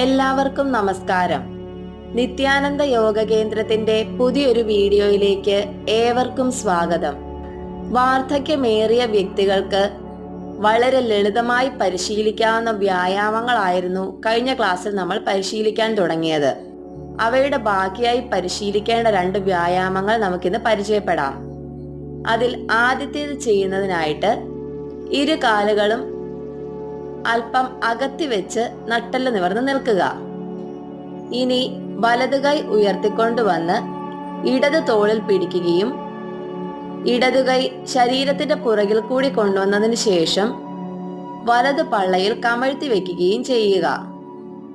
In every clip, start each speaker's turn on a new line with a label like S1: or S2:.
S1: എല്ലാവർക്കും നമസ്കാരം. നിത്യാനന്ദ യോഗ കേന്ദ്രത്തിന്റെ പുതിയൊരു വീഡിയോയിലേക്ക് ഏവർക്കും സ്വാഗതം. വാർദ്ധക്യമേറിയ വ്യക്തികൾക്ക് വളരെ ലളിതമായി പരിശീലിക്കാവുന്ന വ്യായാമങ്ങളായിരുന്നു കഴിഞ്ഞ ക്ലാസ്സിൽ നമ്മൾ പരിശീലിക്കാൻ തുടങ്ങിയത്. അവയുടെ ബാക്കിയായി പരിശീലിക്കേണ്ട രണ്ട് വ്യായാമങ്ങൾ നമുക്കിന്ന് പരിചയപ്പെടാം. അതിൽ ആദ്യത്തേത് ചെയ്യുന്നതിനായിട്ട് ഇരു കാലുകളും അല്പം അകത്തി വെച്ച് നട്ടൽ നിവർന്ന് നിൽക്കുക. ഇനി വലത് കൈ ഉയർത്തിക്കൊണ്ടുവന്ന് ഇടത് തോളിൽ പിടിക്കുകയും ഇടത് കൈ ശരീരത്തിന്റെ പുറകിൽ കൂടി കൊണ്ടുവന്നതിന് ശേഷം വലത് പള്ളയിൽ കമഴ്ത്തി വെക്കുകയും ചെയ്യുക.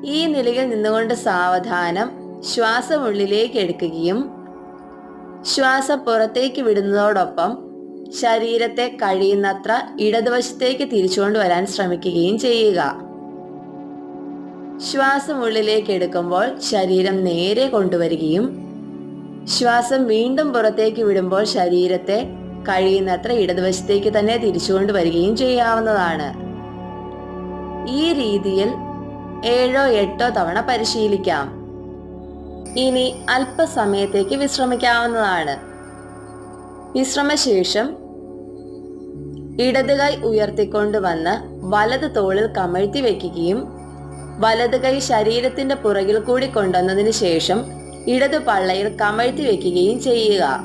S1: ഈ നിലയിൽ നിന്നുകൊണ്ട് സാവധാനം ശ്വാസം ഉള്ളിലേക്ക് എടുക്കുകയും ശ്വാസം പുറത്തേക്ക് വിടുന്നതോടൊപ്പം ശരീരത്തെ കഴിയുന്നത്ര ഇടതുവശത്തേക്ക് തിരിച്ചുകൊണ്ടുവരാൻ ശ്രമിക്കുകയും ചെയ്യുക. ശ്വാസം ഉള്ളിലേക്ക് എടുക്കുമ്പോൾ ശരീരം നേരെ കൊണ്ടുവരികയും ശ്വാസം വീണ്ടും പുറത്തേക്ക് വിടുമ്പോൾ ശരീരത്തെ കഴിയുന്നത്ര ഇടതുവശത്തേക്ക് തന്നെ തിരിച്ചുകൊണ്ട് വരികയും ചെയ്യാവുന്നതാണ്. ഈ രീതിയിൽ ഏഴോ എട്ടോ തവണ പരിശീലിക്കാം. ഇനി അല്പസമയത്തേക്ക് വിശ്രമിക്കാവുന്നതാണ്. വിശ്രമശേഷം ഇടത് കൈ ഉയർത്തിക്കൊണ്ടുവന്ന് വലത് തോളിൽ കമഴ്ത്തി വെക്കുകയും വലത് കൈ ശരീരത്തിന്റെ പുറകിൽ കൂടി കൊണ്ടുവന്നതിന് ശേഷം ഇടത് പള്ളയിൽ കമഴ്ത്തി വെക്കുകയും ചെയ്യുക.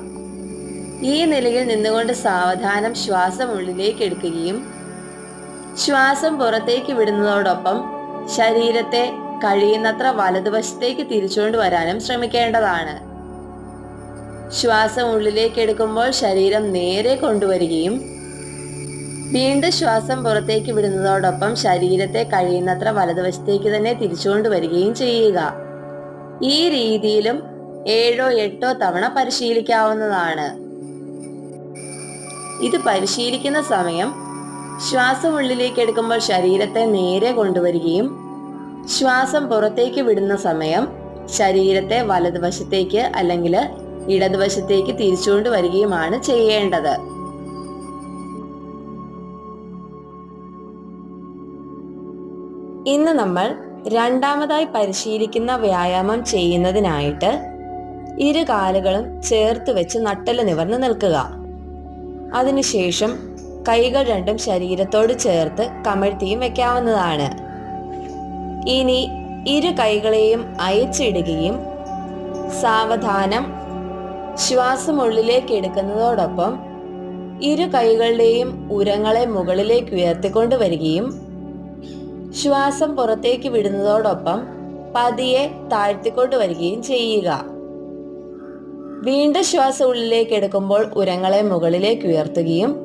S1: ഈ നിലയിൽ നിന്നുകൊണ്ട് സാവധാനം ശ്വാസം ഉള്ളിലേക്ക് എടുക്കുകയും ശ്വാസം പുറത്തേക്ക് വിടുന്നതോടൊപ്പം ശരീരത്തെ കഴിയുന്നത്ര വലതുവശത്തേക്ക് തിരിച്ചുകൊണ്ട് വരാനും ശ്രമിക്കേണ്ടതാണ്. ശ്വാസം ഉള്ളിലേക്ക് എടുക്കുമ്പോൾ ശരീരം നേരെ കൊണ്ടുവരികയും വീണ്ടും ശ്വാസം പുറത്തേക്ക് വിടുന്നതോടൊപ്പം ശരീരത്തെ കഴിയുന്നത്ര വലതുവശത്തേക്ക് തന്നെ തിരിച്ചുകൊണ്ട് വരികയും ചെയ്യുക. ഈ രീതിയിലും ഏഴോ എട്ടോ തവണ പരിശീലിക്കാവുന്നതാണ്. ഇത് പരിശീലിക്കുന്ന സമയം ശ്വാസം ഉള്ളിലേക്ക് എടുക്കുമ്പോൾ ശരീരത്തെ നേരെ കൊണ്ടുവരികയും ശ്വാസം പുറത്തേക്ക് വിടുന്ന സമയം ശരീരത്തെ വലതുവശത്തേക്ക് അല്ലെങ്കിൽ ഇടതുവശത്തേക്ക് തിരിച്ചുകൊണ്ട് വരികയുമാണ് ചെയ്യേണ്ടത്. ഇന്ന് നമ്മൾ രണ്ടാമതായി പരിശീലിക്കുന്ന വ്യായാമം ചെയ്യുന്നതിനായിട്ട് ഇരു കാലുകളും ചേർത്ത് വെച്ച് നട്ടൽ നിവർന്ന് നിൽക്കുക. അതിനുശേഷം കൈകൾ രണ്ടും ശരീരത്തോട് ചേർത്ത് കമഴ്ത്തിയും വെക്കാവുന്നതാണ്. ഇനി ഇരു കൈകളെയും അയച്ചിടുകയും സാവധാനം ശ്വാസം ഉള്ളിലേക്ക് എടുക്കുന്നതോടൊപ്പം ഇരു കൈകളുടെയും ഉരങ്ങളെ മുകളിലേക്ക് ഉയർത്തിക്കൊണ്ട് വരികയും ശ്വാസം പുറത്തേക്ക് വിടുന്നതോടൊപ്പം പതിയെ താഴ്ത്തിക്കൊണ്ട് വരികയും ചെയ്യുക. വീണ്ടും ശ്വാസം ഉള്ളിലേക്ക് എടുക്കുമ്പോൾ ഉരങ്ങളെ മുകളിലേക്ക് ഉയർത്തുകയും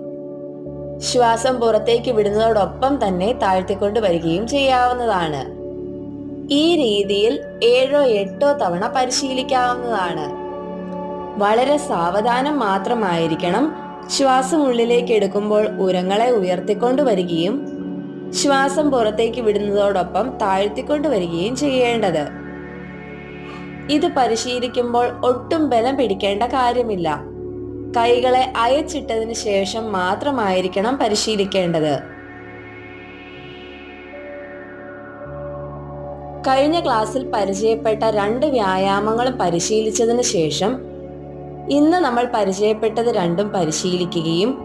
S1: ശ്വാസം പുറത്തേക്ക് വിടുന്നതോടൊപ്പം തന്നെ താഴ്ത്തിക്കൊണ്ട് വരികയും ചെയ്യാവുന്നതാണ്. ഈ രീതിയിൽ ഏഴോ എട്ടോ തവണ പരിശീലിക്കാവുന്നതാണ്. വളരെ സാവധാനം മാത്രമായിരിക്കണം ശ്വാസം ഉള്ളിലേക്ക് എടുക്കുമ്പോൾ ഉരങ്ങളെ ഉയർത്തിക്കൊണ്ടു വരികയും ശ്വാസം പുറത്തേക്ക് വിടുന്നതോടൊപ്പം താഴ്ത്തിക്കൊണ്ട് വരികയും ചെയ്യേണ്ടത്. ഇത് പരിശീലിക്കുമ്പോൾ ഒട്ടും ബലം പിടിക്കേണ്ട കാര്യമില്ല. കൈകളെ അയച്ചിട്ടതിന് ശേഷം മാത്രമായിരിക്കണം പരിശീലിക്കേണ്ടത്. കഴിഞ്ഞ ക്ലാസ്സിൽ പരിചയപ്പെട്ട രണ്ട് വ്യായാമങ്ങളും പരിശീലിച്ചതിന് ശേഷം ഇന്ന് നമ്മൾ പരിചയപ്പെട്ടത് രണ്ടും പരിശീലിക്കുകയും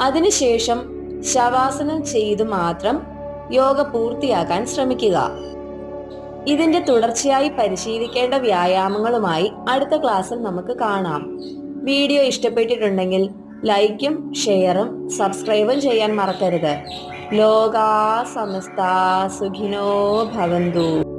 S1: അതിനുശേഷം ശവാസനം ചെയ്തു മാത്രം യോഗ പൂർത്തിയാക്കാൻ ശ്രമിക്കുക. ഇതിന്റെ തുടർച്ചയായി പരിശീലിക്കേണ്ട വ്യായാമങ്ങളുമായി അടുത്ത ക്ലാസ്സിൽ നമുക്ക് കാണാം. വീഡിയോ ഇഷ്ടപ്പെട്ടിട്ടുണ്ടെങ്കിൽ ലൈക്കും ഷെയറും സബ്സ്ക്രൈബും ചെയ്യാൻ മറക്കരുത്. ലോകാ സമസ്ത സുഖിനോ ഭവന്തു.